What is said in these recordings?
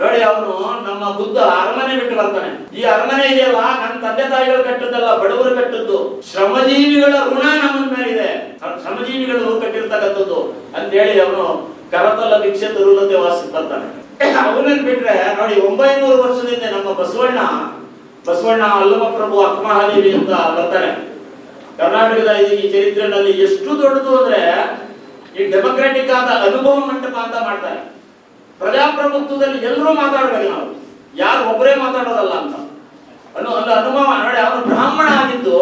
ನೋಡಿ ಅವನು ನಮ್ಮ ಬುದ್ಧ ಅರಮನೆ ಬಿಟ್ಟು ಬರ್ತಾನೆ. ಈ ಅರಮನೆ ಇದೆಯಲ್ಲ ನನ್ನ ತಂದೆ ತಾಯಿಗಳು ಕಟ್ಟದ್ದಲ್ಲ, ಬಡವರು ಕಟ್ಟದ್ದು. ಶ್ರಮಜೀವಿಗಳ ಋಣ ನಮ್ಮ ಮೇಲಿದೆ. ಶ್ರಮಜೀವಿಗಳು ಕಟ್ಟಿರ್ತಕ್ಕಂಥದ್ದು ಅಂತ ಹೇಳಿ ಅವನು ಕರತಲ್ಲ ಭಿಕ್ಷೆ ತರುಲತೆ ವಾಸಿ ಬರ್ತಾನೆ. ಅವನನ್ನು ಬಿಟ್ರೆ, ನೋಡಿ, ಒಂಬೈನೂರು ವರ್ಷದಿಂದ ನಮ್ಮ ಬಸವಣ್ಣ ಬಸವಣ್ಣ ಅಲ್ಲಮ ಪ್ರಭು ಅಕ್ಮಹಾದೇವಿ ಅಂತ ಬರ್ತಾರೆ ಕರ್ನಾಟಕದ ಈ ಚರಿತ್ರೆನಲ್ಲಿ ಎಷ್ಟು ದೊಡ್ಡದು ಅಂದ್ರೆ ಈ ಡೆಮೊಕ್ರಾಟಿಕ್ ಆದ ಅನುಭವ ಮಂಟಪ ಅಂತ ಮಾಡ್ತಾರೆ. ಪ್ರಜಾಪ್ರಭುತ್ವದಲ್ಲಿ ಎಲ್ಲರೂ ಮಾತಾಡಬೇಕು ನಾವು. ಯಾರು ಒಬ್ಬರೇ ಮಾತಾಡೋದಲ್ಲ ಅಂತ. ಅನ್ನೋ ಒಂದು ಅನುಭವ, ನೋಡಿ, ಅವನು ಬ್ರಾಹ್ಮಣ ಆಗಿದ್ದು,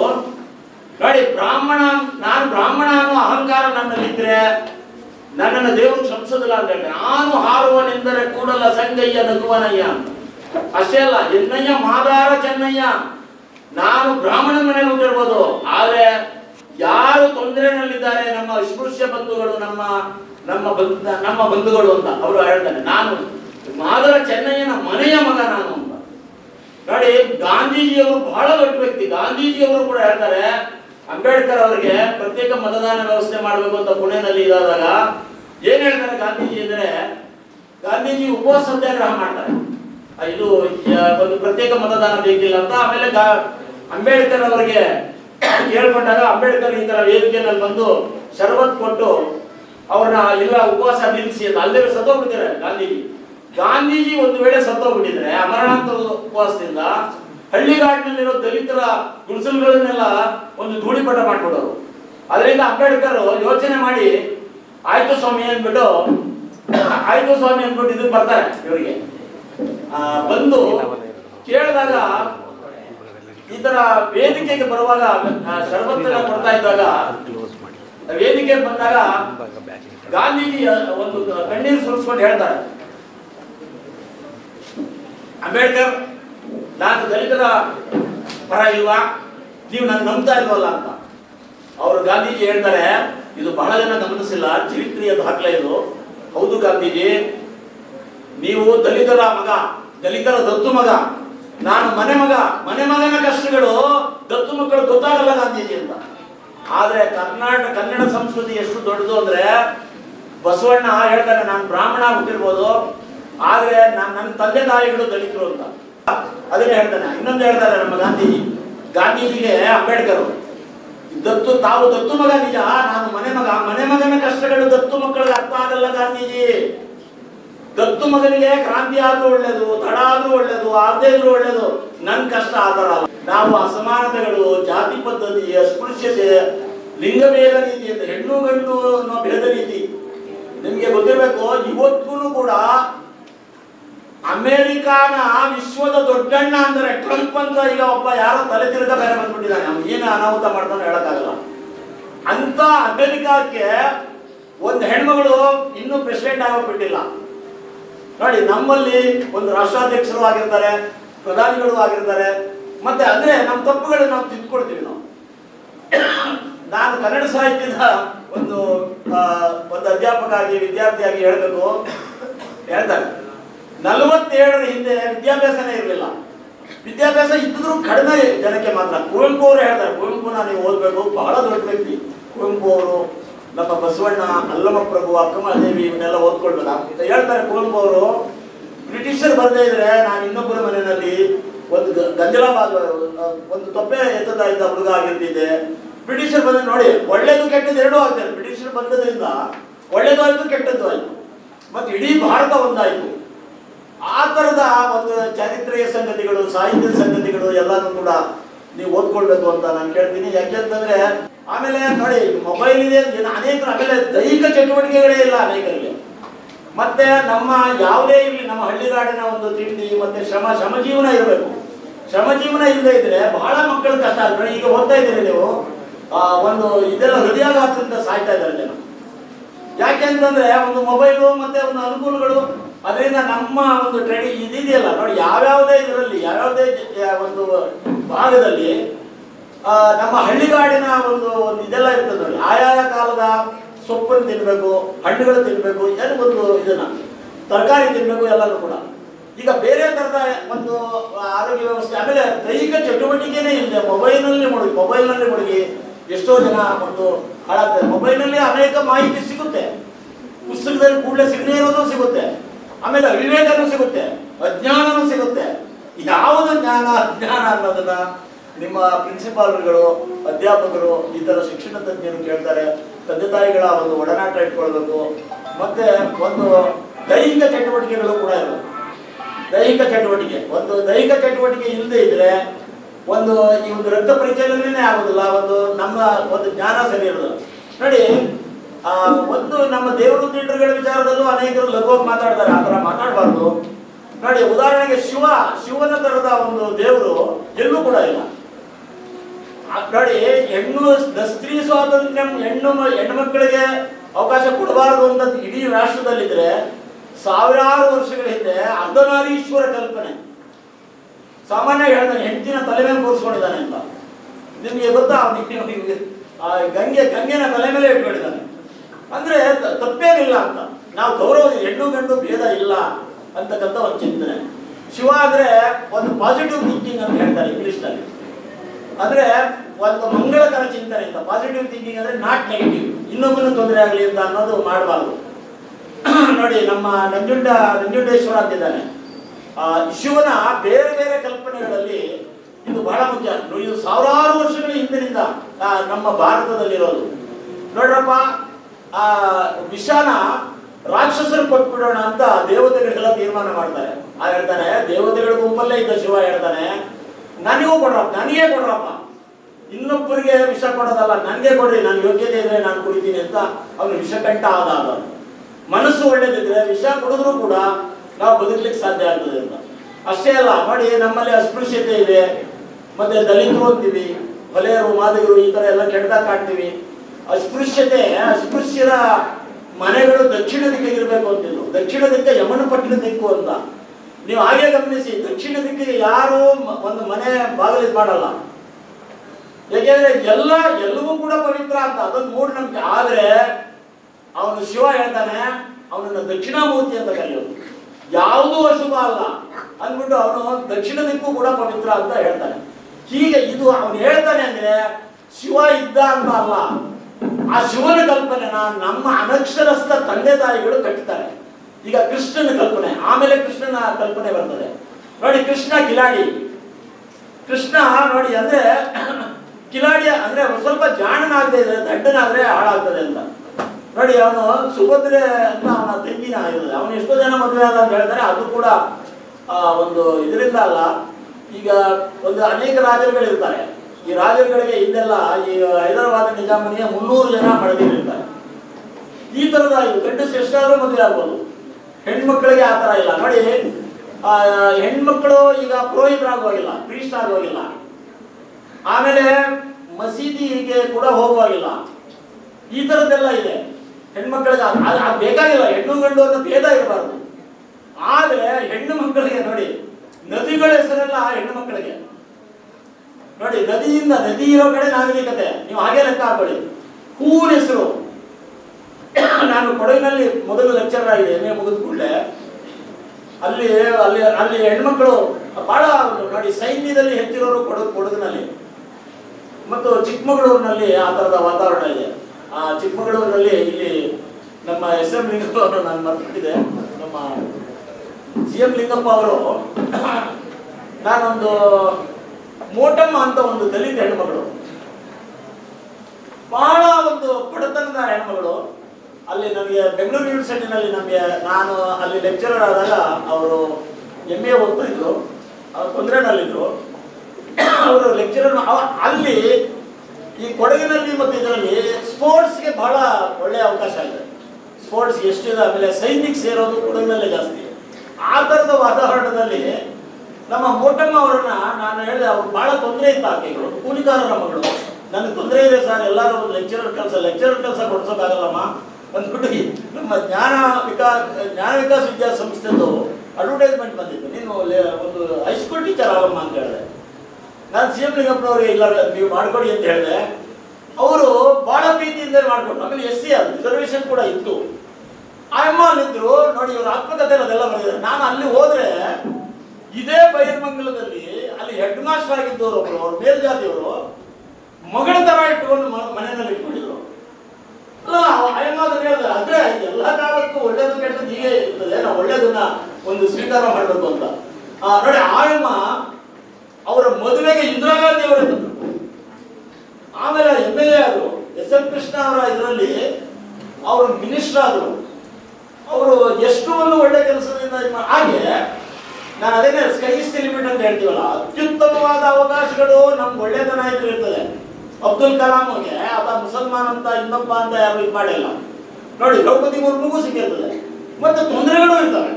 ನೋಡಿ, ಬ್ರಾಹ್ಮಣ, ನಾನು ಬ್ರಾಹ್ಮಣ ಅನ್ನೋ ಅಹಂಕಾರ ನನ್ನಲ್ಲಿದ್ರೆ ನನ್ನನ್ನು ದೇವರು ಕ್ಷಮಿಸೋದಿಲ್ಲ ಅಂತ ಹೇಳಿ ನಾನು ಹಾರುವನೆಂದರೆ ಕೂಡಲ ಸಂಗಯ್ಯ ನಗುವನಯ್ಯ ಅಷ್ಟೇ ಅಲ್ಲ, ಎನ್ನಯ್ಯ ಮಾದಾರ ಚೆನ್ನಯ್ಯ. ನಾನು ಬ್ರಾಹ್ಮಣ ಮನೆಯಲ್ಲಿ ಹುಟ್ಟಿರ್ಬೋದು. ಆದ್ರೆ ಯಾರು ತೊಂದರೆನಲ್ಲಿದ್ದಾರೆ? ನಮ್ಮ ಅಸ್ಪೃಶ್ಯ ಬಂಧುಗಳು, ನಮ್ಮ ನಮ್ಮ ಬಂಧು ನಮ್ಮ ಬಂಧುಗಳು ಅಂತ ಅವರು ಹೇಳ್ತಾರೆ, ನಾನು ಮಾದರ ಚೆನ್ನಯ್ಯನ ಮನೆಯ ಮಗ ನಾನು ಅಂತ. ನೋಡಿ, ಗಾಂಧೀಜಿಯವರು ಬಹಳ ದೊಡ್ಡ ವ್ಯಕ್ತಿ. ಗಾಂಧೀಜಿಯವರು ಕೂಡ ಹೇಳ್ತಾರೆ, ಅಂಬೇಡ್ಕರ್ ಅವರಿಗೆ ಪ್ರತ್ಯೇಕ ಮತದಾನ ವ್ಯವಸ್ಥೆ ಮಾಡಬೇಕು ಅಂತ ಪುಣೆನಲ್ಲಿ ಇದಾದಾಗ ಏನ್ ಹೇಳ್ತಾರೆ ಗಾಂಧೀಜಿ ಅಂದ್ರೆ, ಗಾಂಧೀಜಿ ಉಪವಾಸ ಸತ್ಯಾಗ್ರಹ ಮಾಡ್ತಾರೆ. ಇದು ಒಂದು ಪ್ರತ್ಯೇಕ ಮತದಾನ ಬೇಕಿಲ್ಲ ಅಂತ ಆಮೇಲೆ ಅಂಬೇಡ್ಕರ್ ಅವರಿಗೆ ಕೇಳ್ಕೊಂಡಾಗ ಅಂಬೇಡ್ಕರ್ ಈ ತರ ವೇದಿಕೆಯಲ್ಲಿ ಬಂದು ಶರಬತ್ ಕೊಟ್ಟು ಅವ್ರನ್ನ ಎಲ್ಲ ಉಪವಾಸ ನಿಲ್ಲಿಸಿ ಅಂತ ಅಲ್ಲೇ ಸತ್ತೋಗ್ಬಿಟ್ಟಿದ್ದಾರೆ ಗಾಂಧೀಜಿ. ಗಾಂಧೀಜಿ ಒಂದು ವೇಳೆ ಸತ್ತೋಗ್ಬಿಟ್ಟಿದ್ರೆ ಅಮರನಾಥ ಉಪವಾಸದಿಂದ ಹಳ್ಳಿಗಾಡಿನಲ್ಲಿರೋ ದಲಿತರ ಗುಡಿಸಲುಗಳನ್ನೆಲ್ಲ ಒಂದು ಧೂಳಿಪಟ ಮಾಡ್ಬಿಡೋರು. ಅದರಿಂದ ಅಂಬೇಡ್ಕರ್ ಯೋಚನೆ ಮಾಡಿ ಆಯ್ತು ಸ್ವಾಮಿ ಅಂದ್ಬಿಟ್ಟು ಆಯ್ತು ಸ್ವಾಮಿ ಅಂದ್ಬಿಟ್ಟು ಇದಕ್ಕೆ ಬರ್ತಾರೆ ಇವರಿಗೆ. ಬಂದು ಕೇಳಿದಾಗ ಈ ತರ ವೇದಿಕೆಗೆ ಬರುವಾಗ ಆ, ಶರಬತ್ತನ್ನ ಕೊಡ್ತಾ ಇದ್ದಾಗ ವೇದಿಕೆ ಬಂದಾಗ ಗಾಂಧೀಜಿ ಒಂದು ಕಣ್ಣೀರು ಸುರಿಸ್ಕೊಂಡು ಹೇಳ್ತಾರೆ. ಅಂಬೇಡ್ಕರ್, ನಾನು ದಲಿತರ ಪರ ಇಲ್ವಾ? ನೀವು ನನ್ನ ನಂಬ್ತಾ ಇಲ್ವಲ್ಲ ಅಂತ. ಅವರು ಗಾಂಧೀಜಿ ಹೇಳ್ತಾರೆ, ಇದು ಬಹಳ ಜನ ಗಮನಿಸಿಲ್ಲ ಚರಿತ್ರೆಯ ದಾಖಲೆ ಇದು. ಹೌದು ಗಾಂಧೀಜಿ, ನೀವು ದಲಿತರ ಮಗ, ದಲಿತರ ದತ್ತು ಮಗ, ನಾನು ಮನೆ ಮಗ, ಮನೆ ಮಗನ ಕಷ್ಟಗಳು ದತ್ತು ಮಕ್ಕಳು ಗೊತ್ತಾಗಲ್ಲ ಗಾಂಧೀಜಿ ಅಂತ. ಆದ್ರೆ ಕರ್ನಾಟಕ ಕನ್ನಡ ಸಂಸ್ಕೃತಿ ಎಷ್ಟು ದೊಡ್ಡದು ಅಂದ್ರೆ ಬಸವಣ್ಣ ಹೇಳ್ತಾನೆ, ನಾನು ಬ್ರಾಹ್ಮಣ ಹುಟ್ಟಿರ್ಬೋದು, ಆದ್ರೆ ನಾನು ನನ್ನ ತಂದೆ ತಾಯಿಗಳು ದಲಿತರು ಅಂತ. ಅದನ್ನೇ ಹೇಳ್ತಾನೆ. ಇನ್ನೊಂದು ಹೇಳ್ತಾರೆ ನಮ್ಮ ಗಾಂಧೀಜಿ. ಗಾಂಧೀಜಿಗೆ ಅಂಬೇಡ್ಕರ್ ದತ್ತು, ತಾವು ದತ್ತು ಮಗ ನಿಜ, ನಾನು ಮನೆ ಮಗ, ಮನೆ ಮಗನ ಕಷ್ಟಗಳು ದತ್ತು ಮಕ್ಕಳಿಗೆ ಅರ್ಥ ಆಗಲ್ಲ ಗಾಂಧೀಜಿ. ದತ್ತು ಮಗನಿಗೆ ಕ್ರಾಂತಿ ಆದ್ರೂ ಒಳ್ಳೇದು, ತಡ ಆದ್ರೂ ಒಳ್ಳೇದು, ಆದ್ದೇ ಇದ್ರೂ ಒಳ್ಳೇದು. ನನ್ ಕಷ್ಟ ಆತರ ನಾವು ಅಸಮಾನತೆಗಳು, ಜಾತಿ ಪದ್ಧತಿ, ಅಸ್ಪೃಶ್ಯತೆ ಲಿಂಗಭೇದ ನೀತಿ ಅಂತ ಹೆಣ್ಣು ಗಂಡು ಅನ್ನೋ ಭೇದ ನೀತಿ. ನಿಮ್ಗೆ ಗೊತ್ತಿರಬೇಕು ಇವತ್ತಿಗೂ ಕೂಡ ಅಮೆರಿಕಾನ ವಿಶ್ವದ ದೊಡ್ಡಣ್ಣ ಅಂದ್ರೆ ಟ್ರಂಪ್ ಅಂತ ಈಗ ಒಬ್ಬ ಯಾರೋ ತಲೆ ತಿರುಗ ಬೇರೆ ಬಂದ್ಬಿಟ್ಟಿದ್ದಾನೆ. ಅವ್ನು ಏನು ಅನಾಹುತ ಮಾಡ್ತಾನೆ ಹೇಳಕ್ಕಾಗಲ್ಲ. ಅಂತ ಅಮೆರಿಕಕ್ಕೆ ಒಂದು ಹೆಣ್ಮಗಳು ಇನ್ನೂ ಪ್ರೆಸಿಡೆಂಟ್ ಆಗೋಗ್ಬಿಟ್ಟಿಲ್ಲ ನೋಡಿ, ನಮ್ಮಲ್ಲಿ ಒಂದು ರಾಷ್ಟ್ರಾಧ್ಯಕ್ಷರು ಆಗಿರ್ತಾರೆ, ಪ್ರಧಾನಿಗಳು ಆಗಿರ್ತಾರೆ ಮತ್ತೆ ಅಂದ್ರೆ ನಮ್ಮ ತಪ್ಪುಗಳನ್ನ ನಾವು ತಿದ್ಕೊಳ್ತೀವಿ ನಾವು. ನಾನು ಕನ್ನಡ ಸಾಹಿತ್ಯದ ಒಂದು ಒಂದು ಅಧ್ಯಾಪಕ ಆಗಿ ವಿದ್ಯಾರ್ಥಿಯಾಗಿ ಹೇಳಬೇಕು. ಹೇಳ್ತಾರೆ. ನಲವತ್ತೇಳರ ಹಿಂದೆ ವಿದ್ಯಾಭ್ಯಾಸನೇ ಇರಲಿಲ್ಲ. ವಿದ್ಯಾಭ್ಯಾಸ ಇದ್ದರೂ ಕಡಿಮೆ ಜನಕ್ಕೆ ಮಾತ್ರ. ಕುವೆಂಪು ಅವರು ಹೇಳ್ತಾರೆ, ಕುವೆಂಪುನ ನೀವು ಓದಬೇಕು. ಬಹಳ ದೊಡ್ಡ ವ್ಯಕ್ತಿ. ಕುವೆಂಪು ಅವರು ನಮ್ಮ ಬಸವಣ್ಣ ಅಲ್ಲಮ ಪ್ರಭು ಅಕ್ಕಮಹಾದೇವಿ, ಇವನ್ನೆಲ್ಲ ಓದ್ಕೊಳ್ಬೇಕು ಅಂತ ಹೇಳ್ತಾರೆ ಕುವೆಂಪು ಅವರು. ಬ್ರಿಟಿಷರು ಬರದೇ ಇದ್ರೆ ನಾನು ಇನ್ನೊಬ್ಬರ ಮನೆಯಲ್ಲಿ ಒಂದು ಗ- ಗಂಜಲಾಬಾದ್ ಒಂದು ತೊಪ್ಪೆ ಎತ್ತದ ಇದ್ದ ಹುಡುಗ ಆಗಿರ್ತಿದ್ದೆ ಬ್ರಿಟಿಷರು ಬಂದ್ರೆ ನೋಡಿ, ಒಳ್ಳೇದು ಕೆಟ್ಟದ್ದು ಎರಡೂ ಆಗ್ತಾರೆ ಬ್ರಿಟಿಷರು ಬಂದದ್ರಿಂದ ಒಳ್ಳೇದು ಆಯ್ತು, ಕೆಟ್ಟದ್ದು ಆಯ್ತು. ಮತ್ತೆ ಇಡೀ ಭಾರತ ಒಂದಾಯ್ತು. ಆ ಥರದ ಒಂದು ಚರಿತ್ರೆಯ ಸಂಗತಿಗಳು, ಸಾಹಿತ್ಯ ಸಂಗತಿಗಳು ಎಲ್ಲಾನು ಕೂಡ ನೀವು ಓದ್ಕೊಳ್ಬೇಕು ಅಂತ ನಾನು ಕೇಳ್ತೀನಿ. ಯಾಕೆಂತಂದ್ರೆ, ಆಮೇಲೆ ನೋಡಿ ಮೊಬೈಲ್ ಇದೆ ಅನೇಕ ಆಮೇಲೆ ದೈಹಿಕ ಚಟುವಟಿಕೆಗಳೇ ಇಲ್ಲ ಅನೇಕರಿಗೆ. ಮತ್ತೆ ನಮ್ಮ ಯಾವುದೇ ಇರಲಿ, ನಮ್ಮ ಹಳ್ಳಿಗಾಡಿನ ಒಂದು ತಿಂಡಿ, ಮತ್ತೆ ಶ್ರಮ ಶ್ರಮ ಜೀವನ ಇರಬೇಕು. ಶ್ರಮ ಜೀವನ ಇಲ್ಲದೆ ಇದ್ರೆ ಬಹಳ ಮಕ್ಕಳು ಕಷ್ಟ ಆಗ್ತದೆ ಈಗ ಓದ್ತಾ ಇದ್ದೀರಿ ನೀವು. ಒಂದು ಇದೆಲ್ಲ ಹೃದಯಾಘಾತದಿಂದ ಸಾಯ್ತಾ ಇದ್ದಾರೆ ಜನ. ಯಾಕೆ ಅಂತಂದ್ರೆ ಒಂದು ಮೊಬೈಲು ಮತ್ತೆ ಒಂದು ಅನುಕೂಲಗಳು, ಅದರಿಂದ ನಮ್ಮ ಒಂದು ಟ್ರೆಡಿ ಇದಿದೆಯಲ್ಲ. ನೋಡಿ, ಯಾವ್ಯಾವುದೇ ಇದರಲ್ಲಿ, ಯಾವ್ಯಾವುದೇ ಒಂದು ಭಾಗದಲ್ಲಿ ನಮ್ಮ ಹಳ್ಳಿಗಾಡಿನ ಒಂದು ಒಂದು ಇದೆಲ್ಲ ಇರ್ತದೆ ನೋಡಿ. ಆಯಾಯ ಕಾಲದ ಸೊಪ್ಪನ್ನು ತಿನ್ಬೇಕು, ಹಣ್ಣುಗಳು ತಿನ್ಬೇಕು ಏನು ಒಂದು ಇದನ್ನ. ತರಕಾರಿ ತಿನ್ಬೇಕು, ಎಲ್ಲನೂ ಕೂಡ. ಈಗ ಬೇರೆ ತರದ ಒಂದು ಆರೋಗ್ಯ ವ್ಯವಸ್ಥೆ, ಆಮೇಲೆ ದೈಹಿಕ ಚಟುವಟಿಕೆನೇ ಇಲ್ಲ ಮೊಬೈಲ್ನಲ್ಲಿ ಮುಳುಗಿ ಮೊಬೈಲ್ನಲ್ಲಿ ಮುಳುಗಿ ಎಷ್ಟೋ ಜನ ಒಂದು ಹಾಳಾಗ್ತಾರೆ. ಮೊಬೈಲ್ನಲ್ಲಿ ಅನೇಕ ಮಾಹಿತಿ ಸಿಗುತ್ತೆ. ಪುಸ್ತಕದಲ್ಲಿ ಕೂಡಲೇ ಸಿಗ್ನೇ ಇರೋದು ಸಿಗುತ್ತೆ. ಆಮೇಲೆ ಅವಿವೇಕನೂ ಸಿಗುತ್ತೆ, ಅಜ್ಞಾನನೂ ಸಿಗುತ್ತೆ. ಯಾವುದು ಜ್ಞಾನ? ಅಜ್ಞಾನ ಅನ್ನೋದನ್ನ ನಿಮ್ಮ ಪ್ರಿನ್ಸಿಪಾಲ್ಗಳು, ಅಧ್ಯಾಪಕರು ಈ ಥರ ಶಿಕ್ಷಣ ತಜ್ಞರು ಕೇಳ್ತಾರೆ. ತಂದೆ ತಾಯಿಗಳ ಒಂದು ಒಡನಾಟ ಇಟ್ಕೊಳ್ಬೇಕು. ಮತ್ತೆ ಒಂದು ದೈಹಿಕ ಚಟುವಟಿಕೆಗಳು ಕೂಡ ಇರಬೇಕು. ದೈಹಿಕ ಚಟುವಟಿಕೆ. ಒಂದು ದೈಹಿಕ ಚಟುವಟಿಕೆ ಇಲ್ಲದೆ ಇದ್ರೆ ಒಂದು ಈ ಒಂದು ರಕ್ತ ಪರಿಚಲನೆ ಆಗೋದಿಲ್ಲ, ಒಂದು ನಮ್ಮ ಒಂದು ಜ್ಞಾನ ಸರಿ ಇರೋದು ನೋಡಿ, ಆ, ಒಂದು ನಮ್ಮ ದೇವರು ತೀರ್ಥಗಳ ವಿಚಾರದಲ್ಲೂ ಅನೇಕರು ಲಘುವಾಗಿ ಮಾತಾಡ್ತಾರೆ, ಆ ಥರ ಮಾತಾಡಬಾರ್ದು. ನೋಡಿ, ಉದಾಹರಣೆಗೆ ಶಿವ, ಶಿವನ ತರದ ಒಂದು ದೇವರು ಎಲ್ಲೂ ಕೂಡ ಇಲ್ಲ. ನೋಡಿ, ಹೆಣ್ಣು ಸ್ತ್ರೀ ಸ್ವಾತಂತ್ರ್ಯ ಹೆಣ್ಣು ಹೆಣ್ಣು ಮಕ್ಕಳಿಗೆ ಅವಕಾಶ ಕೊಡಬಾರದು ಅಂತ ಇಡೀ ರಾಷ್ಟ್ರದಲ್ಲಿದ್ರೆ ಸಾವಿರಾರು ವರ್ಷಗಳ ಹಿಂದೆ ಅರ್ಧನಾರೀಶ್ವರ ಕಲ್ಪನೆ. ಸಾಮಾನ್ಯ ಹೇಳ್ತಾನೆ, ಹೆಂಡತಿನ ತಲೆ ಮೇಲೆ ಕೂರಿಸ್ಕೊಂಡಿದ್ದಾನೆ ಅಂತ. ನಿಮಗೆ ಗೊತ್ತಾ ಆ ಗಂಗೆ, ಗಂಗೆನ ತಲೆ ಮೇಲೆ ಇಟ್ಕೊಂಡಿದ್ದಾನೆ. ಅಂದ್ರೆ ತಪ್ಪೇನಿಲ್ಲ ಅಂತ. ನಾವು ಗೌರವ ಹೆಣ್ಣು, ಗಂಡು ಭೇದ ಇಲ್ಲ ಅಂತಕ್ಕಂಥ ಒಂದು ಚಿಂತನೆ. ಶಿವ ಅಂದ್ರೆ ಒಂದು ಪಾಸಿಟಿವ್ ಥಿಂಕಿಂಗ್ ಅಂತ ಹೇಳ್ತಾರೆ ಇಂಗ್ಲಿಷ್ನಲ್ಲಿ ಅಂದ್ರೆ ಒಂದು ಮಂಗಳಕರ ಚಿಂತನೆ ಅಂತ. ಪಾಸಿಟಿವ್ ಥಿಂಕಿಂಗ್ ಅಂದ್ರೆ ನಾಟ್ ನೆಗೆಟಿವ್ ಇನ್ನೊಬ್ಬನ ತೊಂದರೆ ಆಗಲಿ ಅಂತ ಅನ್ನೋದು ಮಾಡಬಾರ್ದು. ನೋಡಿ, ನಮ್ಮ ನಂಜುಂಡ, ನಂಜುಂಡೇಶ್ವರ ಅಂತಿದ್ದಾನೆ ಆ, ಶಿವನ ಬೇರೆ ಬೇರೆ ಕಲ್ಪನೆಗಳಲ್ಲಿ ಇದು ಬಹಳ ಮುಖ್ಯ. ಇದು ಸಾವಿರಾರು ವರ್ಷಗಳ ಹಿಂದಿನಿಂದ ನಮ್ಮ ಭಾರತದಲ್ಲಿರೋದು. ನೋಡ್ರಪ್ಪ, ಆ, ವಿಷಾನ ರಾಕ್ಷಸರು ಕೊಟ್ಬಿಡೋಣ ಅಂತ ದೇವತೆಗಳಿಗೆಲ್ಲ ತೀರ್ಮಾನ ಮಾಡ್ತಾರೆ. ಆ, ಹೇಳ್ತಾನೆ, ದೇವತೆಗಳ ಗುಂಪಲ್ಲೇ ಇದ್ದ ಶಿವ ಹೇಳ್ತಾನೆ, ನನಗೂ ಕೊಡ್ರಪ್ಪ, ನನಗೇ ಕೊಡ್ರಪ್ಪ. ಇನ್ನೊಬ್ಬರಿಗೆ ವಿಷ ಕೊಡೋದಲ್ಲ, ನನಗೆ ಕೊಡ್ರಿ, ನಾನು ಯೋಗ್ಯತೆ ಇದ್ರೆ ನಾನು ಕುಡಿತೀನಿ ಅಂತ ಅವನು ವಿಷಕಂಠ ಆದ ಮನಸ್ಸು ಒಳ್ಳೇದಿದ್ರೆ ವಿಷ ಕುಡಿದ್ರೂ ಕೂಡ ನಾವು ಬದುಕಲಿಕ್ಕೆ ಸಾಧ್ಯ ಆಗ್ತದೆ ಅಂತ. ಅಷ್ಟೇ ಅಲ್ಲ, ನೋಡಿ, ನಮ್ಮಲ್ಲಿ ಅಸ್ಪೃಶ್ಯತೆ ಇದೆ, ಮತ್ತೆ ದಲಿತರು ಅಂತೀವಿ ಹೊಲೆಯರು ಮಾದಿಗರು ಈ ತರ ಎಲ್ಲ ಕೆಟ್ಟದಾಗ ಕಾಡ್ತೀವಿ ಅಸ್ಪೃಶ್ಯತೆ ಅಸ್ಪೃಶ್ಯರ ಮನೆಗಳು ದಕ್ಷಿಣ ಇರಬೇಕು ಅಂತಿದ್ರು. ದಕ್ಷಿಣ ದಿಕ್ಕ ಯಮನ ಪಟ್ಟಣ ದಿಕ್ಕು ಅಂತ. ನೀವು ಹಾಗೆ ಗಮನಿಸಿ ದಕ್ಷಿಣ ದಿಕ್ಕಿಗೆ ಯಾರು ಒಂದು ಮನೆ ಬಾಗಿಲು ಮಾಡಲ್ಲ. ಯಾಕೆಂದ್ರೆ ಎಲ್ಲ, ಎಲ್ಲವೂ ಕೂಡ ಪವಿತ್ರ ಅಂತ. ಅದೊಂದು ಮೂಢನಂಬಿಕೆ ಆದ್ರೆ ಅವನು ಶಿವ ಹೇಳ್ತಾನೆ, ಅವನನ್ನ ದಕ್ಷಿಣಾಮೂರ್ತಿ ಅಂತ ಕರೆಯೋದು. ಯಾವುದೂ ಅಶುಭ ಅಲ್ಲ. ಅಂದ್ಬಿಟ್ಟು ಅವನು ದಕ್ಷಿಣ ದಿಕ್ಕು ಕೂಡ ಪವಿತ್ರ ಅಂತ ಹೇಳ್ತಾನೆ. ಹೀಗೆ ಇದು ಅವನು ಹೇಳ್ತಾನೆ ಅಂದ್ರೆ, ಶಿವ ಇದ್ದ ಅಂತ ಅಲ್ಲ. ಆ ಶಿವನ ಕಲ್ಪನೆನ ನಮ್ಮ ಅನಕ್ಷರಸ್ಥ ತಂದೆ ತಾಯಿಗಳು ಕಟ್ಟುತ್ತಾರೆ ಈಗ ಕೃಷ್ಣನ ಕಲ್ಪನೆ, ಆಮೇಲೆ ಕೃಷ್ಣನ ಕಲ್ಪನೆ ಬರ್ತದೆ. ನೋಡಿ, ಕೃಷ್ಣ ಕಿಲಾಡಿ. ಕೃಷ್ಣ ನೋಡಿ ಅಂದ್ರೆ ಕಿಲಾಡಿ ಅಂದ್ರೆ ಸ್ವಲ್ಪ ಜಾಣನಾಗದೆ ಇದ್ರೆ ದಡ್ಡನಾದ್ರೆ ಹಾಳಾಗ್ತದೆ ಅಂತ. ನೋಡಿ, ಅವನು ಸುಭದ್ರೆ ಅಂತ ಅವನ ತಂಗಿನ ಇರೋದು ಅವನು ಎಷ್ಟೋ ಜನ ಮದುವೆ ಆದ ಅಂತ ಹೇಳ್ತಾರೆ. ಅದು ಕೂಡ ಒಂದು ಇದರಿಂದ ಅಲ್ಲ. ಈಗ ಒಂದು ಅನೇಕ ರಾಜರುಗಳಿರ್ತಾರೆ. ಈ ರಾಜರುಗಳಿಗೆ ಹಿಂದೆಲ್ಲ ಈ ಹೈದರಾಬಾದ್ ನಿಜಾಮನಿಗೆ ಮುನ್ನೂರು ಜನ ಮಡದಿರಿರ್ತಾರೆ ಈ ಥರದ ಗಂಡು ಶ್ರೇಷ್ಠರು ಮದುವೆ ಆಗ್ಬೋದು. ಹೆಣ್ಮಕ್ಳಿಗೆ ಆ ತರ ಇಲ್ಲ. ನೋಡಿ ಹೆಣ್ಮಕ್ಳು ಈಗ ಪುರೋಹಿತರಾಗುವಾಗಿಲ್ಲ ಪ್ರೀಸ್ಟ್ ಆಗುವಾಗಿಲ್ಲ. ಆಮೇಲೆ ಮಸೀದಿಗೆ ಕೂಡ ಹೋಗುವಾಗಿಲ್ಲ. ಈ ಥರದ್ದೆಲ್ಲ ಇದೆ. ಹೆಣ್ಮಕ್ಳಿಗೆ ಅದು ಬೇಕಾಗಿಲ್ಲ. ಹೆಣ್ಣು ಗಂಡು ಅನ್ನೋ ಭೇದ ಇರಬಾರ್ದು. ಆದ್ರೆ ಹೆಣ್ಣು ಮಕ್ಕಳಿಗೆ ನೋಡಿ, ನದಿಗಳ ಹೆಸರೆಲ್ಲ ಹೆಣ್ಣು ಮಕ್ಕಳಿಗೆ. ನೋಡಿ, ನದಿಯಿಂದ ನದಿ ಇರೋ ಕಡೆ ನಾಗರಿಕತೆ. ನೀವು ಹಾಗೆ ಲೆಕ್ಕ ಹಾಕೊಳ್ಳಿ. ಹೂವಿನ ಹೆಸರು. ನಾನು ಕೊಡಗಿನಲ್ಲಿ ಮೊದಲು ಲೆಕ್ಚರ್ ಆಗಿದೆ ಎಂ ಎ ಮುಗಿದ ಅಲ್ಲಿ ಅಲ್ಲಿ ಅಲ್ಲಿ ಹೆಣ್ಮಕ್ಳು ಬಹಳ ನೋಡಿ, ಸೈನ್ಯದಲ್ಲಿ ಹೆಚ್ಚಿರೋರು ಕೊಡ ಕೊಡಗಿನಲ್ಲಿ. ಮತ್ತು ಚಿಕ್ಕಮಗಳೂರಿನಲ್ಲಿ ಆ ಥರದ ವಾತಾವರಣ ಇದೆ. ಆ ಚಿಕ್ಕಮಗಳೂರಿನಲ್ಲಿ ಇಲ್ಲಿ ನಮ್ಮ ಎಸ್ ಎಂ ಲಿಂಗಪ್ಪ ಅವರು ನಾನು ಮರ್ತಿದ್ದೆ ನಮ್ಮ ಜಿ ಎಂ ಲಿಂಗಪ್ಪ ಅವರು ನಾನೊಂದು ಮೋಟಮ್ಮ ಅಂತ ಒಂದು ದಲಿತ ಹೆಣ್ಮಗಳು. ಬಹಳ ಒಂದು ಬಡತನದ ಹೆಣ್ಮಗಳು. ಅಲ್ಲಿ ನನಗೆ ಬೆಂಗಳೂರು ಯೂನಿವರ್ಸಿಟಿನಲ್ಲಿ ನಮಗೆ ನಾನು ಅಲ್ಲಿ ಲೆಕ್ಚರರ್ ಆದಾಗ ಅವರು ಎಂ ಎ ಓದ್ತಾ ಇದ್ರು. ಅವ್ರು ತೊಂದರೆನಲ್ಲಿದ್ರು. ಅವರು ಲೆಕ್ಚರರ್ ಅಲ್ಲಿ ಈ ಕೊಡಗಿನಲ್ಲಿ ಮತ್ತು ಇದರಲ್ಲಿ ಸ್ಪೋರ್ಟ್ಸ್ಗೆ ಬಹಳ ಒಳ್ಳೆಯ ಅವಕಾಶ ಇದೆ. ಸ್ಪೋರ್ಟ್ಸ್ ಎಷ್ಟಿದೆ ಆಮೇಲೆ ಸೈನಿಕ್ ಸೇರೋದು ಕೊಡಗಿನಲ್ಲೇ ಜಾಸ್ತಿ. ಆ ಥರದ ವಾತಾವರಣದಲ್ಲಿ ನಮ್ಮ ಮೋಟಮ್ಮ ಅವರನ್ನ ನಾನು ಹೇಳಿದೆ, ಅವ್ರು ಬಹಳ ತೊಂದರೆ ಇತ್ತು ಆಕೆಗಳು ಕೂಲಿಕಾರರ ಮಗಳು. ನನಗೆ ತೊಂದರೆ ಇದೆ ಸರ್, ಎಲ್ಲರೂ ಒಂದು ಲೆಕ್ಚರರ್ ಕೆಲಸ ಲೆಕ್ಚರರ್ ಕೆಲಸ ಕೊಡ್ಸೋಕ್ಕಾಗಲ್ಲಮ್ಮ ಅಂದ್ಬಿಟ್ಟು ನಮ್ಮ ಜ್ಞಾನ ವಿಕಾಸ ಜ್ಞಾನ ವಿಕಾಸ ವಿದ್ಯಾಸಂಸ್ಥೆದು ಅಡ್ವರ್ಟೈಸ್ಮೆಂಟ್ ಬಂದಿತ್ತು. ನೀನು ಒಂದು ಹೈಸ್ಕೂಲ್ ಟೀಚರ್ ಆಗಮ್ಮ ಅಂತ ಹೇಳಿದೆ. ನಾನು ಸಿ ಎಂ ಲಿಂಗಪ್ಪನವ್ರಿಗೆ ಇಲ್ಲ ನೀವು ಮಾಡ್ಕೊಡಿ ಅಂತ ಹೇಳಿದೆ ಅವರು ಬಹಳ ಪ್ರೀತಿಯಿಂದ ಮಾಡ್ಕೊಂಡು ಆಮೇಲೆ ಎಸ್ ಸಿ ಅದು ರಿಸರ್ವೇಶನ್ ಕೂಡ ಇತ್ತು. ಅಲ್ಲಿದ್ರು ನೋಡಿ ಇವರು ಆತ್ಮಕಥೆ ಅದೆಲ್ಲ ಬರೆದಿದ್ದಾರೆ. ನಾನು ಅಲ್ಲಿ ಹೋದರೆ ಇದೇ ಬೈರ್ಮಂಗಲದಲ್ಲಿ ಅಲ್ಲಿ ಹೆಡ್ ಮಾಸ್ಟರ್ ಆಗಿದ್ದವರು ಒಬ್ಬರು ಅವ್ರ ಮೇಲ್ಜಾತಿಯವರು ಮಗಳ ತರ ಇಟ್ಕೊಂಡು ಮನೆಯಲ್ಲಿ ಇಟ್ಕೊಂಡಿದ್ರು. ಅಲ್ಲ ಆಯಮ್ಮ ಅದನ್ನ ಹೇಳಿದ್ರೆ ಅಂದ್ರೆ ಎಲ್ಲ ಕಾಲಕ್ಕೂ ಒಳ್ಳೇದು ಕೆಟ್ಟದ್ದು ಹೀಗೆ ಇರ್ತದೆ ನಾವು ಒಳ್ಳೇದನ್ನ ಒಂದು ಸ್ವೀಕಾರ ಮಾಡಬೇಕು ಅಂತ. ಆ, ನೋಡಿ ಆಯಮ್ಮ ಅವರ ಮದುವೆಗೆ ಇಂದಿರಾ ಗಾಂಧಿ ಅವರೇ ಬಂದರು. ಆಮೇಲೆ ಎಂ ಎಲ್ ಎ ಆದರು, ಎಸ್ ಎಂ ಕೃಷ್ಣ ಅವರ ಇದರಲ್ಲಿ ಅವರು ಮಿನಿಸ್ಟರ್ ಆದರು. ಅವರು ಎಷ್ಟು ಒಂದು ಒಳ್ಳೆ ಕೆಲಸದಿಂದ ಹಾಗೆ ನಾನು ಅದೇನೇ ಸ್ಕೈಸ್ ಲಿಮಿಟ್ ಅಂತ ಹೇಳ್ತೀವಲ್ಲ, ಅತ್ಯುತ್ತಮವಾದ ಅವಕಾಶಗಳು ನಮ್ಗೆ ಒಳ್ಳೆತನ ಇದ್ರೆ ಇರ್ತದೆ. ಅಬ್ದುಲ್ ಕಲಾಂಗೆ ಆತ ಮುಸಲ್ಮಾನ್ ಅಂತ, ಇನ್ನೊಬ್ಬ ಅಂತ ಯಾರು ಇದು ಮಾಡಿಲ್ಲ ನೋಡಿ, ದ್ರೌಪದಿ ಮುರ್ಮುಗೂ ಸಿಕ್ಕಿರ್ತದೆ. ಮತ್ತೆ ತೊಂದರೆಗಳು ಇರ್ತವೆ.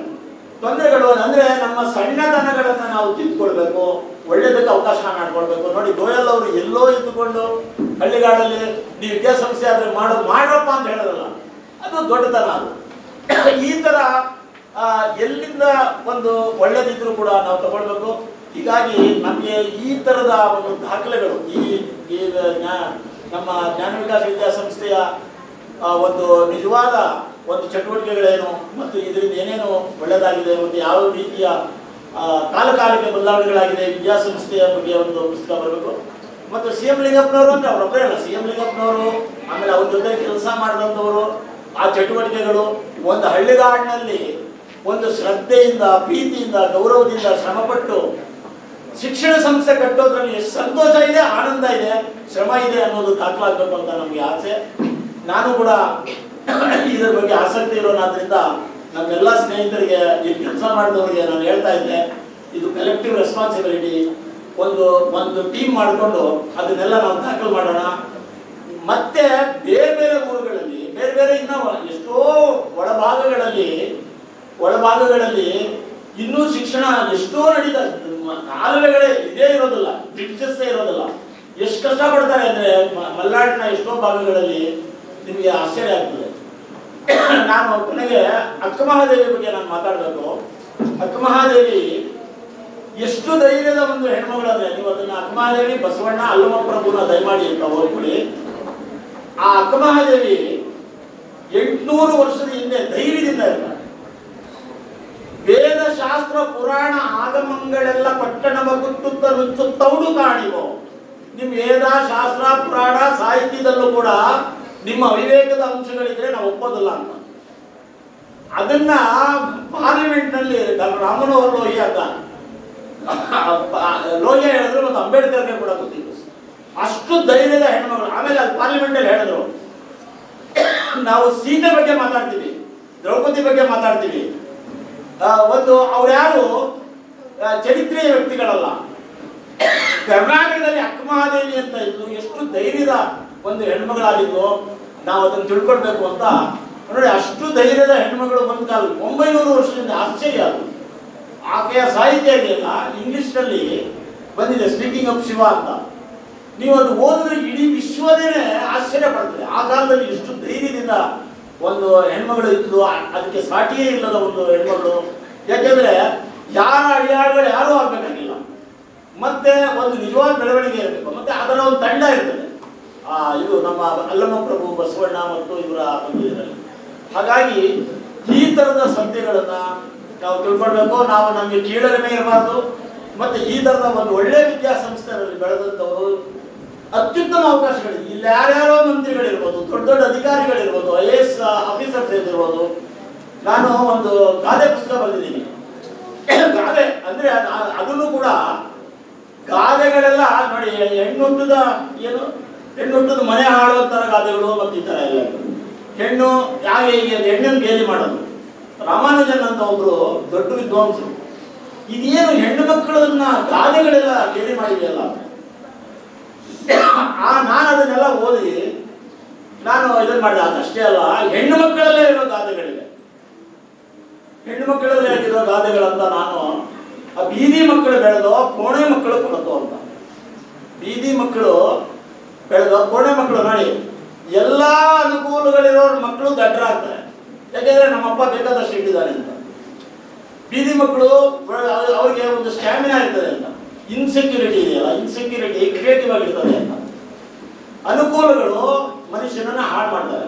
ತೊಂದರೆಗಳು ಅಂದ್ರೆ ನಮ್ಮ ಸಣ್ಣತನಗಳನ್ನು ನಾವು ತಿದ್ಕೊಳ್ಬೇಕು. ಒಳ್ಳೇದಕ್ಕೆ ಅವಕಾಶ ಮಾಡ್ಕೊಳ್ಬೇಕು. ನೋಡಿ, ಗೋಯಲ್ ಅವರು ಎಲ್ಲೋ ಇದ್ದುಕೊಂಡು ಹಳ್ಳಿಗಾಡಲ್ಲಿ ನೀವು ವಿದ್ಯಾಸಂಸ್ಥೆ ಆದರೆ ಮಾಡೋ ಮಾಡಪ್ಪ ಅಂತ ಹೇಳೋದಲ್ಲ ಅದು ದೊಡ್ಡತನ ಅದು. ಈ ತರ ಎಲ್ಲಿಂದ ಒಂದು ಒಳ್ಳೇದಿದ್ರು ಕೂಡ ನಾವು ತಗೊಳ್ಬೇಕು. ಹೀಗಾಗಿ ನಮಗೆ ಈ ತರದ ಒಂದು ದಾಖಲೆಗಳು, ಈ ನಮ್ಮ ಜ್ಞಾನ ವಿಕಾಸ ವಿದ್ಯಾಸಂಸ್ಥೆಯ ಒಂದು ನಿಜವಾದ ಒಂದು ಚಟುವಟಿಕೆಗಳೇನು ಮತ್ತು ಇದರಿಂದ ಏನೇನು ಒಳ್ಳೆಯದಾಗಿದೆ ಮತ್ತು ಯಾವ ರೀತಿಯ ಆ, ಕಾಲ ಕಾಲಕ್ಕೆ ಬದಲಾವಣೆಗಳಾಗಿದೆ ವಿದ್ಯಾಸಂಸ್ಥೆಯ ಬಗ್ಗೆ ಒಂದು ಪುಸ್ತಕ ಬರಬೇಕು. ಮತ್ತು ಸಿ ಎಂ ಲಿಂಗಪ್ಪನವರು ಅಂದ್ರೆ ಅವರೊಬ್ಬರೇ ಅಲ್ಲ ಸಿ ಎಂ ಲಿಂಗಪ್ಪನವರು ಆಮೇಲೆ ಅವ್ರ ಜೊತೆ ಕೆಲಸ ಮಾಡಿದಂಥವರು ಆ ಚಟುವಟಿಕೆಗಳು ಒಂದು ಹಳ್ಳಿಗಾಡಿನಲ್ಲಿ ಒಂದು ಶ್ರದ್ಧೆಯಿಂದ ಪ್ರೀತಿಯಿಂದ ಗೌರವದಿಂದ ಶ್ರಮಪಟ್ಟು ಶಿಕ್ಷಣ ಸಂಸ್ಥೆ ಕಟ್ಟೋದ್ರಲ್ಲಿ ಎಷ್ಟು ಸಂತೋಷ ಇದೆ ಆನಂದ ಇದೆ ಶ್ರಮ ಇದೆ ಅನ್ನೋದು ದಾಖಲಾಗಬೇಕು ಅಂತ ನಮಗೆ ಆಸೆ. ನಾನು ಕೂಡ ಇದರ ಬಗ್ಗೆ ಆಸಕ್ತಿ ಇರೋನಾದ್ರಿಂದ ನಮ್ಮೆಲ್ಲ ಸ್ನೇಹಿತರಿಗೆ ಈ ಕೆಲಸ ಮಾಡಿದವರಿಗೆ ನಾನು ಹೇಳ್ತಾ ಇದ್ದೆ, ಇದು ಕಲೆಕ್ಟಿವ್ ರೆಸ್ಪಾನ್ಸಿಬಿಲಿಟಿ ಒಂದು ಒಂದು ಟೀಮ್ ಮಾಡಿಕೊಂಡು ಅದನ್ನೆಲ್ಲ ನಾವು ದಾಖಲು ಮಾಡೋಣ. ಮತ್ತೆ ಬೇರೆ ಬೇರೆ ಊರುಗಳಲ್ಲಿ, ಬೇರೆ ಬೇರೆ ಇನ್ನ ಎಷ್ಟೋ ಒಳಭಾಗಗಳಲ್ಲಿ ಒಳಭಾಗಗಳಲ್ಲಿ ಇನ್ನೂ ಶಿಕ್ಷಣ ಎಷ್ಟೋ ನಡೀತಾ ಕಾಲುವೆಗಳೇ ಇದೇ ಇರೋದಿಲ್ಲ, ಬ್ರಿಡ್ಜಸ್ ಇರೋದಿಲ್ಲ. ಎಷ್ಟು ಕಷ್ಟ ಪಡ್ತಾರೆ ಅಂದ್ರೆ ಮಲೆನಾಡಿನ ಎಷ್ಟೋ ಭಾಗಗಳಲ್ಲಿ ನಿಮಗೆ ಆಶ್ಚರ್ಯ ಆಗ್ತದೆ. ನಾನು ಕೊನೆಗೆ ಅಕ್ಕ ಮಹಾದೇವಿ ಬಗ್ಗೆ ನಾನು ಮಾತಾಡಬೇಕು. ಅಕ್ಕ ಮಹಾದೇವಿ ಎಷ್ಟು ಧೈರ್ಯದ ಒಂದು ಹೆಣ್ಮಗಳಂದ್ರೆ, ನೀವು ಅದನ್ನ ಅಕ್ಕ ಮಹಾದೇವಿ ಬಸವಣ್ಣ ಅಲ್ಲಮ ಪ್ರಭುನ ದಯಮಾಡಿ ಅಂತ ಓದ್ಕೊಳ್ಳಿ ಆ ಅಕ್ಕ ಮಹಾದೇವಿ ಎಂಟುನೂರು ವರ್ಷದ ಹಿಂದೆ ಧೈರ್ಯದಿಂದ ಇರ್ತಾರೆ ವೇದ ಶಾಸ್ತ್ರ ಪುರಾಣ, ಆಗಮಗಳೆಲ್ಲ ಪಟ್ಟಣವ ಕುಟ್ಟುತ್ತ ನುಚ್ಚುತ್ತೌಡು ಕಾಣಿವು ನಿಮ್ ವೇದ ಶಾಸ್ತ್ರ ಪುರಾಣ, ಸಾಹಿತ್ಯದಲ್ಲೂ ಕೂಡ ನಿಮ್ಮ ಅವಿವೇಕದ ಅಂಶಗಳಿದ್ರೆ ನಾವು ಒಪ್ಪೋದಲ್ಲ ಅಂತ. ಅದನ್ನ ಪಾರ್ಲಿಮೆಂಟ್ನಲ್ಲಿ ಡಾಕ್ಟರ್ ರಾಮನೋಹರ್ ಲೋಹಿ ಅಂತ. ಲೋಹಿಯ ಹೇಳಿದ್ರು ಮತ್ತು ಅಂಬೇಡ್ಕರ್ಗೆ ಕೂಡ ಗೊತ್ತಿತ್ತು. ಅಷ್ಟು ಧೈರ್ಯದ ಹೆಣ್ಮಗಳು ಆಮೇಲೆ ಅದು ಪಾರ್ಲಿಮೆಂಟಲ್ಲಿ ಹೇಳಿದ್ರು. ನಾವು ಸೀತೆ ಬಗ್ಗೆ ಮಾತಾಡ್ತೀವಿ ದ್ರೌಪದಿ ಬಗ್ಗೆ ಮಾತಾಡ್ತೀವಿ. ಒಂದು ಅವ್ರು ಯಾರು ಆ, ಚರಿತ್ರೆಯ ವ್ಯಕ್ತಿಗಳಲ್ಲ. ಕರ್ನಾಟಕದಲ್ಲಿ ಅಕ್ಕಮಹಾದೇವಿ ಅಂತ ಇದ್ದು ಎಷ್ಟು ಧೈರ್ಯದ ಒಂದು ಹೆಣ್ಮಗಳಾಗಿದ್ದು ನಾವು ಅದನ್ನು ತಿಳ್ಕೊಳ್ಬೇಕು ಅಂತ. ನೋಡಿ, ಅಷ್ಟು ಧೈರ್ಯದ ಹೆಣ್ಮಗಳು ಬಂದ ಕಾಲ ಒಂಬೈನೂರು ವರ್ಷದಿಂದ ಆಶ್ಚರ್ಯ ಅದು. ಆಕೆಯ ಸಾಹಿತ್ಯ ಇದೆಯಲ್ಲ ಇಂಗ್ಲಿಷ್ನಲ್ಲಿ ಬಂದಿದೆ ಸ್ಪೀಕಿಂಗ್ ಆಫ್ ಶಿವ ಅಂತ. ನೀವು ಅದು ಓದಿದ್ರೆ ಇಡೀ ವಿಶ್ವದೇನೆ ಆಶ್ಚರ್ಯ ಪಡ್ತದೆ. ಆ ಕಾಲದಲ್ಲಿ ಎಷ್ಟು ಧೈರ್ಯದಿಂದ ಒಂದು ಹೆಣ್ಮಗಳು ಇದ್ದು ಅದಕ್ಕೆ ಸಾಟಿಯೇ ಇಲ್ಲದ ಒಂದು ಹೆಣ್ಮಗಳು. ಯಾಕೆಂದ್ರೆ, ಯಾರ ಅಡಿಯಾಳುಗಳು ಯಾರೂ ಆಗ್ಬೇಕಾಗಿಲ್ಲ. ಮತ್ತೆ ಒಂದು ನಿಜವಾದ ಬೆಳವಣಿಗೆ ಇರಬೇಕು. ಮತ್ತೆ ಅದರ ಒಂದು ತಂಡ ಇರ್ತದೆ. ಇದು ನಮ್ಮ ಅಲ್ಲಮ್ಮ ಪ್ರಭು ಬಸವಣ್ಣ ಮತ್ತು ಇವರ ಒಂದು ಇದರಲ್ಲಿ ಹಾಗಾಗಿ ಈ ತರದ ಸತ್ಯಗಳನ್ನ ನಾವು ತಿಳ್ಕೊಳ್ಬೇಕು. ನಾವು ನಮಗೆ ಕೀಳರಿಮೆ ಇರಬಾರ್ದು. ಮತ್ತೆ ಈ ತರದ ಒಂದು ಒಳ್ಳೆ ವಿದ್ಯಾಸಂಸ್ಥೆಗಳಲ್ಲಿ ಬೆಳೆದಂಥವರು ಅತ್ಯುತ್ತಮ ಅವಕಾಶಗಳಿದೆ. ಇಲ್ಲಿ ಯಾರ್ಯಾರೋ ಮಂತ್ರಿಗಳಿರ್ಬೋದು, ದೊಡ್ಡ ದೊಡ್ಡ ಅಧಿಕಾರಿಗಳಿರ್ಬೋದು, ಐ ಎ ಎಸ್ ಆಫೀಸರ್ಸ್ ಇರ್ಬೋದು. ನಾನು ಒಂದು ಗಾದೆ ಪುಸ್ತಕ ಬಂದಿದ್ದೀನಿ ಗಾದೆ ಅಂದ್ರೆ ಅದ್- ಅದನ್ನು ಕೂಡ ಗಾದೆಗಳೆಲ್ಲ ನೋಡಿ ಹೆಣ್ಣುದ ಏನು? ಹೆಣ್ಣುಟ್ಟದ ಮನೆ ಹಾಳುವಂತರ ಗಾದೆಗಳು ಮತ್ತು ಎಲ್ಲ ಹೆಣ್ಣು ಯಾವ ಹೇಗೆ ಅದು ಹೆಣ್ಣನ್ನು ಗೇಲಿ ಮಾಡೋದು. ರಾಮಾನುಜನ್ ಅಂತ ಒಬ್ರು ದೊಡ್ಡ ವಿದ್ವಾಂಸರು. ಇದೇನು ಹೆಣ್ಣು ಮಕ್ಕಳನ್ನ ಗಾದೆಗಳೆಲ್ಲ ಗೇಲಿ ಮಾಡಿದೆಯಲ್ಲ? ಆ ನಾನು ಅದನ್ನೆಲ್ಲ ಓದಿ ನಾನು ಇದನ್ನ ಮಾಡಿದೆ. ಅದಷ್ಟೇ ಅಲ್ಲ, ಹೆಣ್ಣು ಮಕ್ಕಳಲ್ಲೇ ಇರೋ ಗಾದೆಗಳಿವೆ. ಹೆಣ್ಣು ಮಕ್ಕಳಲ್ಲೇ ಆಗಿರೋ ಗಾದೆಗಳಂತ ನಾನು ಆ ಬೀದಿ ಮಕ್ಕಳು ಬೆಳೆದೋ ಕೋಣೆ ಮಕ್ಕಳು ಕೊಡತೋ ಅಂತ. ಬೀದಿ ಮಕ್ಕಳು ಬೆಳೆದೋ ಕೋಣೆ ಮಕ್ಕಳು ನೋಡಿ ಎಲ್ಲ ಅನುಕೂಲಗಳಿರೋ ಮಕ್ಕಳು ದಡ್ಡರಾಗ್ತಾರೆ ಯಾಕೆಂದ್ರೆ ನಮ್ಮಪ್ಪ ಬೇಕಾದಷ್ಟು ಇಟ್ಟಿದ್ದಾರೆ ಅಂತ. ಬೀದಿ ಮಕ್ಕಳು ಅವ್ರಿಗೆ ಒಂದು ಸ್ಟ್ಯಾಮಿನಾ ಇರ್ತದೆ ಅಂತ. ಇನ್ಸೆಕ್ಯೂರಿಟಿ ಇದೆಯಲ್ಲ ಇನ್ಸೆಕ್ಯೂರಿಟಿ ಕ್ರಿಯೇಟಿವ್ ಆಗಿರ್ತದೆ ಅಂತ. ಅನುಕೂಲಗಳು ಮನುಷ್ಯನನ್ನ ಹಾಳು ಮಾಡ್ತಾರೆ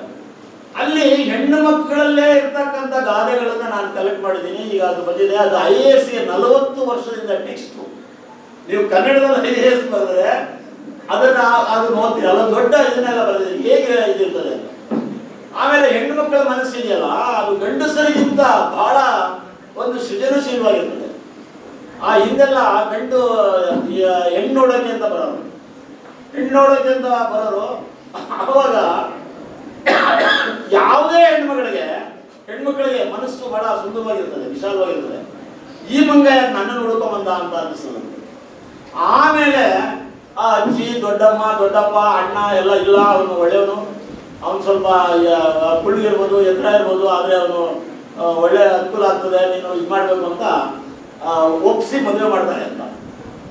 ಅಲ್ಲಿ ಹೆಣ್ಣು ಮಕ್ಕಳಲ್ಲೇ ಇರ್ತಕ್ಕಂಥ ಗಾದೆಗಳನ್ನ ನಾನು ಕಲೆಕ್ಟ್ ಮಾಡಿದ್ದೀನಿ. ಈಗ ಅದು ಬಂದಿದೆ, ಅದು ಐ ಎ ಎಸ್ ನಲವತ್ತು ವರ್ಷದಿಂದ ಟೆಕ್ಸ್ಟ್ ನೀವು ಕನ್ನಡದಲ್ಲಿ ಐ ಎ ಎಸ್ ಬರೆದ್ರೆ ಅದನ್ನ ಅದು ನೋಡ್ತೀರಿ ಅಲ್ಲ ದೊಡ್ಡ ಇದನ್ನೆಲ್ಲ ಬರೆದಿದೆ ಹೇಗೆ ಇದಿರ್ತದೆ? ಆಮೇಲೆ ಹೆಣ್ಣು ಮಕ್ಕಳ ಮನಸ್ಸಿದೆಯಲ್ಲ, ಅದು ಗಂಡಸರಿಗಿಂತ ಬಹಳ ಒಂದು ಸೃಜನಶೀಲವಾಗಿರ್ತದೆ. ಆ ಹಿಂದೆಲ್ಲ ಗಂಡು ಹೆಣ್ಣು ನೋಡೋಕೆ ಅಂತ ಬರೋರು. ಹೆಣ್ಣೋಡಕ್ಕೆ ಅಂತ ಬರೋರು, ಅವಾಗ ಯಾವುದೇ ಹೆಣ್ಮಗಳಿಗೆ ಹೆಣ್ಮಕ್ಳಿಗೆ ಮನಸ್ಸು ಬಹಳ ಸುಂದರವಾಗಿರ್ತದೆ, ವಿಶಾಲವಾಗಿರ್ತದೆ. ಈ ಮಂಗ ಯಾಕೆ ನನ್ನನ್ನು ಹುಡುಕೊಂಬಂದ ಅಂತ ಅನ್ನಿಸ್ತದೆ. ಆಮೇಲೆ ಆ ಅಜ್ಜಿ, ದೊಡ್ಡಮ್ಮ, ದೊಡ್ಡಪ್ಪ, ಅಣ್ಣ ಎಲ್ಲ ಇಲ್ಲ, ಅವನು ಒಳ್ಳೆಯವನು. ಅವನು ಸ್ವಲ್ಪ ಕುಳ್ಳಿಗಿರ್ಬೋದು ಎತ್ತರ ಇರ್ಬೋದು, ಆದರೆ ಅವನು ಒಳ್ಳೆ ಅನುಕೂಲ ಆಗ್ತದೆ, ನೀನು ಇದು ಮಾಡಬೇಕು ಅಂತ ಒಪ್ಪಿಸಿ ಮದುವೆ ಮಾಡ್ತಾರೆ ಅಂತ.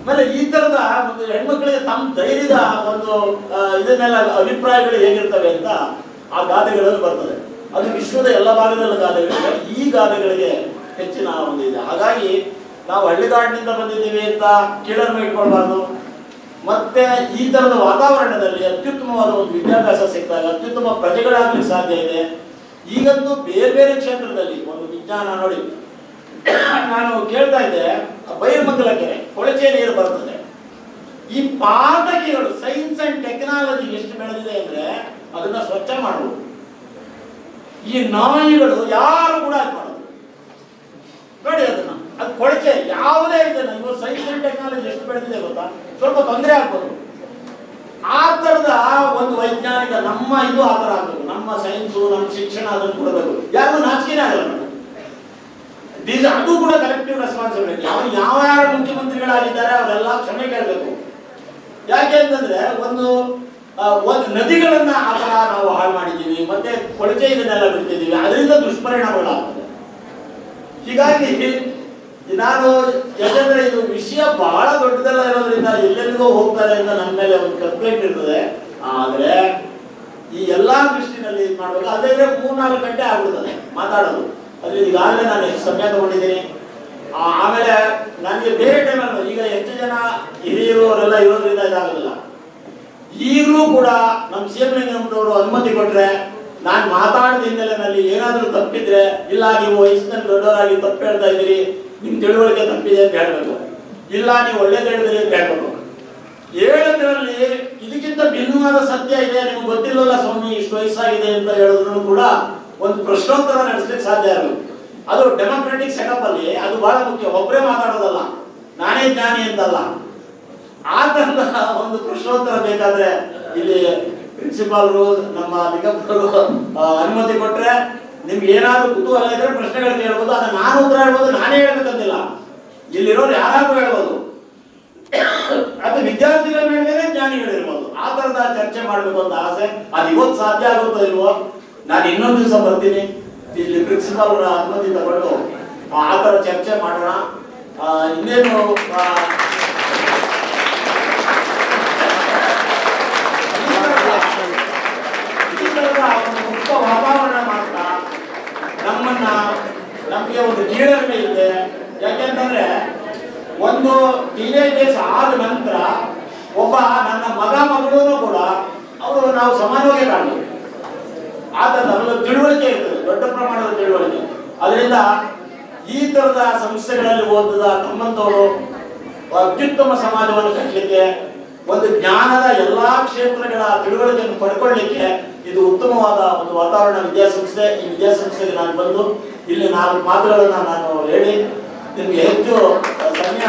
ಆಮೇಲೆ ಈ ಥರದ ಒಂದು ಹೆಣ್ಮಕ್ಳಿಗೆ ತಮ್ಮ ಧೈರ್ಯದ ಒಂದು ಇದನ್ನೆಲ್ಲ ಅಭಿಪ್ರಾಯಗಳು ಹೇಗಿರ್ತವೆ ಅಂತ ಆ ಗಾದೆಗಳಲ್ಲಿ ಬರ್ತದೆ. ಅದು ವಿಶ್ವದ ಎಲ್ಲ ಭಾಗದಲ್ಲೂ ಗಾದೆಗಳಿವೆ. ಈ ಗಾದೆಗಳಿಗೆ ಹೆಚ್ಚಿನ ಒಂದು ಇದೆ. ಹಾಗಾಗಿ ನಾವು ಹಳ್ಳಿಗಾಡಿನಿಂದ ಬಂದಿದ್ದೀವಿ ಅಂತ ಕೀಳರಿಮೆ ಇಟ್ಕೊಳ್ಬಾರ್ದು. ಮತ್ತೆ ಈ ತರದ ವಾತಾವರಣದಲ್ಲಿ ಅತ್ಯುತ್ತಮವಾದ ಒಂದು ವಿದ್ಯಾಭ್ಯಾಸ ಸಿಕ್ಕಿದಾಗ ಅತ್ಯುತ್ತಮ ಪ್ರಜೆಗಳಾಗಲಿಕ್ಕೆ ಸಾಧ್ಯ ಇದೆ. ಈಗಂತೂ ಬೇರೆ ಬೇರೆ ಕ್ಷೇತ್ರದಲ್ಲಿ ಒಂದು ವಿಜ್ಞಾನ ನೋಡಿ. ನಾನು ಕೇಳ್ತಾ ಇದ್ದೆ ಬೈರ್ಮಂಗಲ ಕೆರೆ ಕೊಳಚೆ ನೀರು ಬರ್ತದೆ. ಈ ಪಾತಕಿಗಳು ಸೈನ್ಸ್ ಅಂಡ್ ಟೆಕ್ನಾಲಜಿ ಎಷ್ಟು ಬೆಳೆದಿದೆ ಅಂದ್ರೆ ಅದನ್ನ ಸ್ವಚ್ಛ ಮಾಡುವುದು ಈ ನಾಯಿಗಳು ಯಾರು ಕೂಡ ಮಾಡೋದು ನೋಡಿ ಅದನ್ನ. ಅದು ಕೊಳಚೆ ಯಾವುದೇ ಇದೆ ಇವತ್ತು ಸೈನ್ಸ್ ಅಂಡ್ ಟೆಕ್ನಾಲಜಿ ಎಷ್ಟು ಬೆಳೆದಿದೆ ಗೊತ್ತಾ? ಸ್ವಲ್ಪ ತೊಂದರೆ ಆಗ್ಬೋದು. ಆ ಥರದ ಒಂದು ವೈಜ್ಞಾನಿಕ ನಮ್ಮ ಇದು ಆ ಥರ ಆಗಬೇಕು ನಮ್ಮ ಸೈನ್ಸು ನಮ್ಮ ಶಿಕ್ಷಣ ಅದನ್ನು ಕೊಡಬೇಕು. ಯಾರು ನಾಚಿಕೆನೇ ಆಗಲ್ಲ ದೀಸ್ ಅದು ಕೂಡ ಕಲೆಕ್ಟಿವ್ ರೆಸ್ಪಾನ್ಸಿಬಿಲಿಟಿ ಅವ್ರು ಯಾವ ಯಾರು ಮುಖ್ಯಮಂತ್ರಿಗಳಾಗಿದ್ದಾರೆ ಅವರೆಲ್ಲ ಕ್ಷಮೆ ಕೇಳಬೇಕು. ಯಾಕೆ ಅಂತಂದ್ರೆ ಒಂದು ಒಂದು ನದಿಗಳನ್ನ ಆ ಥರ ನಾವು ಹಾಳು ಮಾಡಿದ್ದೀವಿ, ಮತ್ತೆ ಕೊಳಚೆ ಇದನ್ನೆಲ್ಲ ಬಿಡ್ತಿದ್ದೀವಿ. ಅದರಿಂದ ದುಷ್ಪರಿಣಾಮಗಳಾಗ್ತದೆ. ಹೀಗಾಗಿ ನಾನು ಯಾಕಂದ್ರೆ ಇದು ವಿಷಯ ಬಹಳ ದೊಡ್ಡದಲ್ಲ ಇರೋದ್ರಿಂದ ಎಲ್ಲೆಲ್ಲಿಗೋ ಹೋಗ್ತಾರೆ ಅಂತ ನನ್ನ ಮೇಲೆ ಒಂದು ಕಂಪ್ಲೇಂಟ್ ಇರ್ತದೆ. ಆದ್ರೆ ಈ ಎಲ್ಲಾ ದೃಷ್ಟಿನಲ್ಲಿ ಇದು ಮಾಡ್ಬೇಕು. ಅದೇ ಮೂರ್ನಾಲ್ಕು ಗಂಟೆ ಆಗ್ಬಿಡ್ತದೆ ಮಾತಾಡೋದು. ಅಲ್ಲಿ ಈಗಾಗಲೇ ನಾನು ಎಷ್ಟು ಸಮಯ ತಗೊಂಡಿದ್ದೀನಿ. ಆಮೇಲೆ ನನಗೆ ಬೇರೆ ಟೈಮಲ್ಲಿ ಈಗ ಹೆಚ್ಚು ಜನ ಹಿರಿಯರು ಅವರೆಲ್ಲ ಇರೋದ್ರಿಂದ ಇದಾಗೋದಿಲ್ಲ. ಈಗಲೂ ಕೂಡ ನಮ್ಮ ಸಿ ಎಂ ಲಿಂಗಮ್ಮನವರು ಅನುಮತಿ ಕೊಟ್ರೆ ನಾನು ಮಾತಾಡಿದ ಹಿನ್ನೆಲೆಯಲ್ಲಿ ಏನಾದರೂ ತಪ್ಪಿದ್ರೆ, ಇಲ್ಲ, ನೀವು ವಯಸ್ಸಿನಲ್ಲಿ ದೊಡ್ಡವರಾಗಿ ತಪ್ಪು ಹೇಳ್ತಾ ಇದ್ದೀರಿ ನಿಮ್ ತಿಳುವಳಿಕೆ ತಪ್ಪಿದೆ ಅಂತ ಹೇಳ್ಬೇಕು. ಇಲ್ಲ, ನೀವು ಒಳ್ಳೇದು ಹೇಳಿದ್ರಿ ಅಂತ ಹೇಳ್ಬೇಕು. ಹೇಳೋದ್ರಲ್ಲಿ ಇದಕ್ಕಿಂತ ಭಿನ್ನವಾದ ಸತ್ಯ ಇದೆ, ನಿಮ್ಗೆ ಗೊತ್ತಿಲ್ಲಲ್ಲ ಸ್ವಾಮಿ, ಇಷ್ಟು ವಯಸ್ಸಾಗಿದೆ ಅಂತ ಹೇಳಿದ್ರು ಕೂಡ ಒಂದು ಪ್ರಶ್ನೋತ್ತರ ನಡೆಸ್ಲಿಕ್ಕೆ ಸಾಧ್ಯ ಆಗಬೇಕು ಅದು ಡೆಮೋಕ್ರೆಟಿಕ್ ಸೆಟಪ್ ಅಲ್ಲಿ ಅದು ಬಹಳ ಮುಖ್ಯ. ಒಬ್ಬರೇ ಮಾತಾಡೋದಲ್ಲ, ನಾನೇ ಜ್ಞಾನಿ ಅಂತಲ್ಲ. ಆ ಒಂದು ಪ್ರಶ್ನೋತ್ತರ ಬೇಕಾದ್ರೆ ಇಲ್ಲಿ ಪ್ರಿನ್ಸಿಪಾಲ್ರು ನಮ್ಮ ನಿಗಮರು ಅನುಮತಿ ಕೊಟ್ರೆ ನಿಮ್ಗೆ ಏನಾದ್ರು ಕುತೂಹಲ ಇದ್ರೆ ಪ್ರಶ್ನೆಗಳನ್ನ ಹೇಳ್ಬೋದು, ಅದನ್ನ ನಾನು ಉತ್ತರ ಹೇಳ್ಬೋದು, ನಾನೇ ಹೇಳ್ಬೇಕಂತಿಲ್ಲ. ಇಲ್ಲಿರೋರು ಯಾರಾದ್ರೂ ಹೇಳ್ಬೋದು. ಅದು ವಿದ್ಯಾರ್ಥಿಗಳ ಮೇಲೆ ಜ್ಞಾನಿಗಳಿರ್ಬೋದು. ಆ ತರದ ಚರ್ಚೆ ಮಾಡಬೇಕು ಅಂತ ಆಸೆ. ಅದು ಇವತ್ತು ಸಾಧ್ಯ ಆಗುತ್ತೋ ಇಲ್ವೋ? ನಾನು ಇನ್ನೊಂದು ದಿವಸ ಬರ್ತೀನಿ. ಇಲ್ಲಿ ಪ್ರಿನ್ಸಿಪಾಲ್ ಅನುಮತಿ ತಗೊಂಡು ಆ ತರ ಚರ್ಚೆ ಮಾಡೋಣ. ಇನ್ನೇನು ಆ, ಈ ತರದ ಒಂದು ಮುಕ್ತ ವಾತಾವರಣ ಮಾತ್ರ ನಮ್ಮನ್ನ ನಮಗೆ ಒಂದು ಕೀಳರಿಮೆ ಇದೆ ಯಾಕೆಂತಂದ್ರೆ ಒಂದು ಟೀನೇಜ್ ಡೇಸ್ ಆದ ನಂತರ ಒಬ್ಬ ನನ್ನ ಮಗ ಮಗಳೂ ಕೂಡ ಅವರು ಸಮಾನವಾಗಿ ಕಾಣಬೇಕು ಆತ ನಮಗೆ ತಿಳುವಳಿಕೆ ಇರ್ತದೆ, ದೊಡ್ಡ ಪ್ರಮಾಣದ ತಿಳುವಳಿಕೆ. ಅದರಿಂದ ಈ ತರದ ಸಂಸ್ಥೆಗಳಲ್ಲಿ ಓದಿದ ತಮ್ಮಂತವರು ಅತ್ಯುತ್ತಮ ಸಮಾಜವನ್ನು ಕಟ್ಟಲಿಕ್ಕೆ, ಒಂದು ಜ್ಞಾನದ ಎಲ್ಲಾ ಕ್ಷೇತ್ರಗಳ ತಿಳುವಳಿಕೆಯನ್ನು ಪಡ್ಕೊಳ್ಳಿಕ್ಕೆ ಇದು ಉತ್ತಮವಾದ ಒಂದು ವಾತಾವರಣ ವಿದ್ಯಾಸಂಸ್ಥೆ. ಈ ವಿದ್ಯಾಸಂಸ್ಥೆಗೆ ನಾನು ಬಂದು ಇಲ್ಲಿ ನಾಲ್ಕು ಮಾತುಗಳನ್ನು ನಾನು ಹೇಳಿ, ನಿಮಗೆ ಹೆಚ್ಚು ಸಮಯ